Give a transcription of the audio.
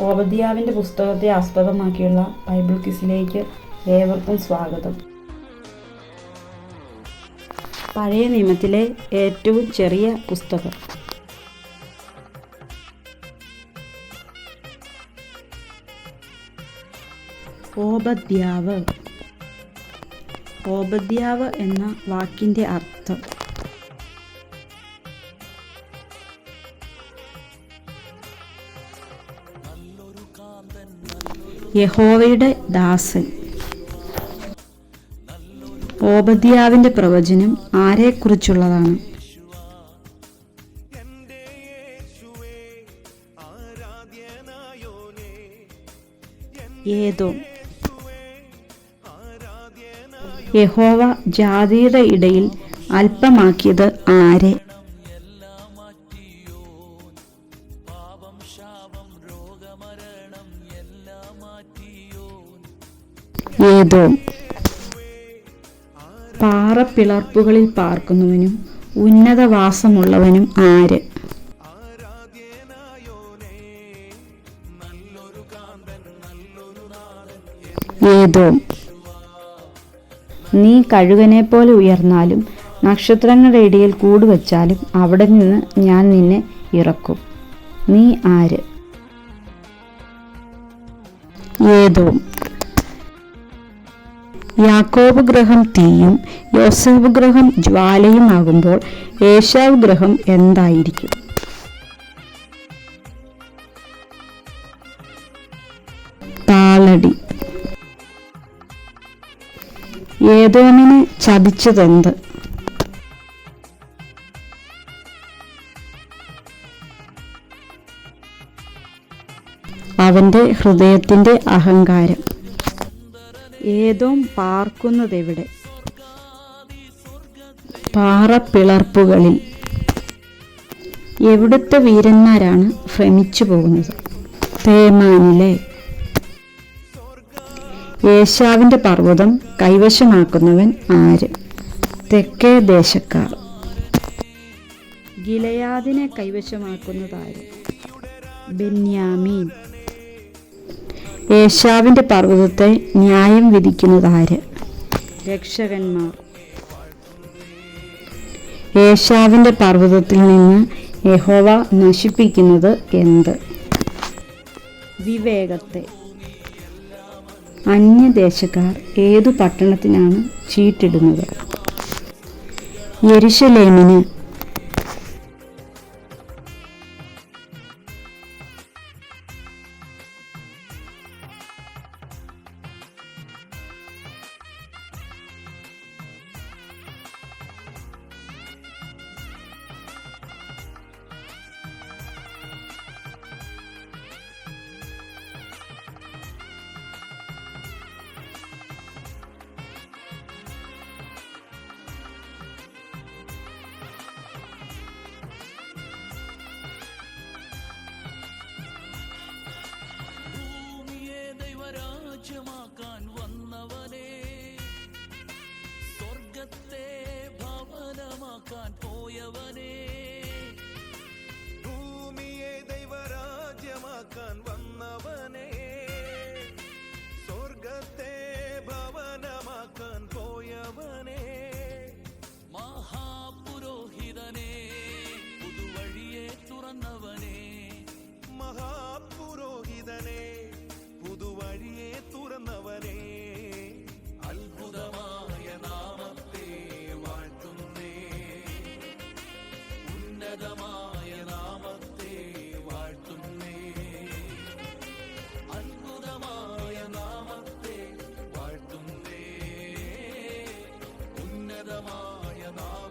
ഓബദ്യാവിന്റെ പുസ്തകത്തെ ആസ്പദമാക്കിയുള്ള ബൈബിൾ ക്വിസിലേക്ക് ഏവർക്കും സ്വാഗതം. പഴയ നിയമത്തിലെ ഏറ്റവും ചെറിയ പുസ്തകം. ഓബദ്യാവ് ഓബദ്യാവ് എന്ന വാക്കിന്റെ അർത്ഥം യഹോവയുടെ ദാസൻ. ഓബദ്യാവിന്റെ പ്രവചനം ആരെക്കുറിച്ചുള്ളതാണ്? ഏതോ. യഹോവ ജാതിയുടെ ഇടയിൽ അല്പമാക്കിയത് ആരെ? ഏതോ പാറപ്പിളർപ്പുകളിൽ പാർക്കുന്നവനും ഉന്നത വാസമുള്ളവനും ആര്? ഏതോ നീ കഴുകനെ പോലെ ഉയർന്നാലും നക്ഷത്രങ്ങളുടെ ഇടയിൽ കൂടുവച്ചാലും അവിടെ നിന്ന് ഞാൻ നിന്നെ ഇറക്കും. നീ ആര്? ഏതോ യാക്കോബ് ഗ്രഹം തീയും യോസഫ് ഗ്രഹം ജ്വാലയുമാകുമ്പോൾ ഏശാവ് ഗ്രഹം എന്തായിരിക്കും? താളടി. ഏതോമിനെ ചതിച്ചതെന്ത്? അവന്റെ ഹൃദയത്തിന്റെ അഹങ്കാരം. ഏതോം പാർക്കുന്നതെവിടെ? പാറപ്പിളർപ്പുകളിൽ എവിടുത്തെ വീരന്മാരാണ് ഭ്രമിച്ചു പോകുന്നത്? തേമാനിലെ. യേശാവിന്റെ പർവതം കൈവശമാക്കുന്നവൻ ആര്? തെക്കേ ദേശക്കാർ. ഗിലയാദിനെ കൈവശമാക്കുന്നതാര്? ബെന്യാമീൻ. യേശാവിന്റെ പർവതത്തെ ന്യായം വിധിക്കുന്നതാര്? രക്ഷകന്മാർ. ഏഷ്യാവിന്റെ പർവതത്തിൽ നിന്ന് യഹോവ നശിപ്പിക്കുന്നത് എന്ത്? വിവേകത്തെ. അന്യദേശക്കാർ ഏതു പട്ടണത്തിനാണ് ചീട്ടിടുന്നത് യെരുശലേമിന് காண் போயவனே Nam.